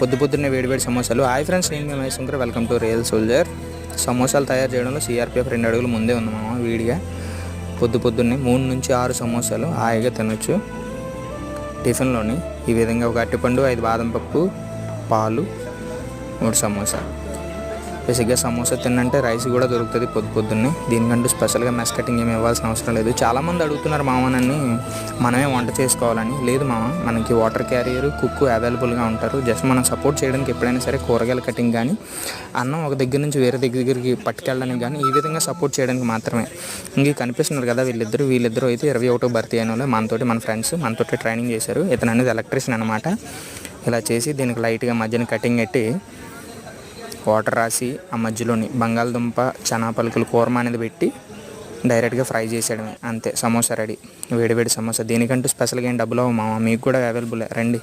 పొద్దు పొద్దున్నే వేడివేడి సమోసాలు. హాయ్ ఫ్రెండ్స్ నేను మేము Maheshwar welcome to real soldier సమోసాలు తయారు చేయడంలో సిఆర్పిఎఫ్ రెండు అడుగులు ముందే ఉంది మామ వీడిగా. పొద్దు పొద్దున్నే మూడు నుంచి ఆరు సమోసాలు హాయిగా తినొచ్చు. టిఫిన్లోని ఈ విధంగా ఒక అరటిపండు ఐదు బాదం పప్పు పాలు మూడు సమోసా బేసిక్గా సమోసా తిన్నంటే రైస్ కూడా దొరుకుతుంది పొద్దు పొద్దున్నే. దీనికంటూ స్పెషల్గా మెస్ కటింగ్ ఏమి ఇవ్వాల్సిన అవసరం లేదు. చాలామంది అడుగుతున్నారు మామనని మనమే వంట చేసుకోవాలని. లేదు మామ మనకి వాటర్ క్యారియర్ కుక్ అవైలబుల్గా ఉంటారు. జస్ట్ మనం సపోర్ట్ చేయడానికి ఎప్పుడైనా సరే కూరగాయల కటింగ్ కానీ అన్నం ఒక దగ్గర నుంచి వేరే దగ్గరికి పట్టుకెళ్ళడానికి కానీ ఈ విధంగా సపోర్ట్ చేయడానికి మాత్రమే. ఇంక కనిపిస్తున్నారు కదా వీళ్ళిద్దరు. వీళ్ళిద్దరూ అయితే ఇరవై ఒకటో భర్తీ అయిన వాళ్ళు. మనతోటి మన ఫ్రెండ్స్ మనతోటి ట్రైనింగ్ చేశారు. ఇతను అనేది ఎలక్ట్రీషియన్ అనమాట ఇలా చేసి దీనికి లైట్గా మధ్యన కటింగ్ పెట్టి వాటర్ రాసి ఆ మధ్యలోని బంగాళదుంప చనా పలుకులు కూరమ అనేది పెట్టి డైరెక్ట్గా ఫ్రై చేసేయడమే. అంతే సమోసా రెడీ. వేడి వేడి సమోసా. దీనికంటూ స్పెషల్గా ఏం డబ్బులు అవ్వ మీకు కూడా అవైలబుల్. రండి.